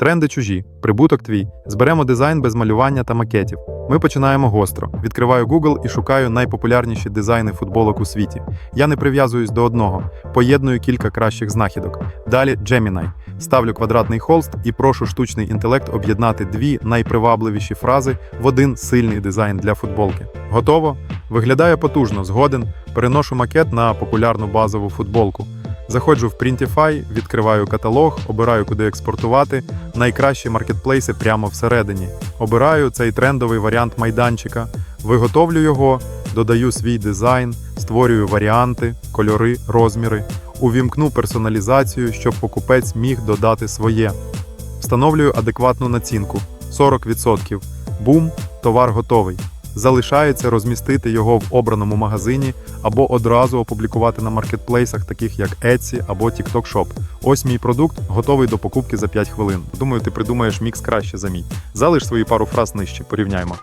Тренди чужі, прибуток твій. Зберемо дизайн без малювання та макетів. Ми починаємо гостро. Відкриваю Google і шукаю найпопулярніші дизайни футболок у світі. Я не прив'язуюсь до одного, поєдную кілька кращих знахідок. Далі Gemini. Ставлю квадратний холст і прошу штучний інтелект об'єднати дві найпривабливіші фрази в один сильний дизайн для футболки. Готово? Виглядає потужно, згоден. Переношу макет на популярну базову футболку. Заходжу в Printify, відкриваю каталог, обираю, куди експортувати. Найкращі маркетплейси прямо всередині. Обираю цей трендовий варіант майданчика, виготовлю його, додаю свій дизайн, створюю варіанти, кольори, розміри, увімкну персоналізацію, щоб покупець міг додати своє. Встановлюю адекватну націнку 40%. Бум, товар готовий. Залишається розмістити його в обраному магазині або одразу опублікувати на маркетплейсах, таких як Etsy або TikTok Shop. Ось мій продукт готовий до покупки за 5 хвилин. Думаю, ти придумаєш мікс краще за мій. Залиш свої пару фраз нижче, порівняємо.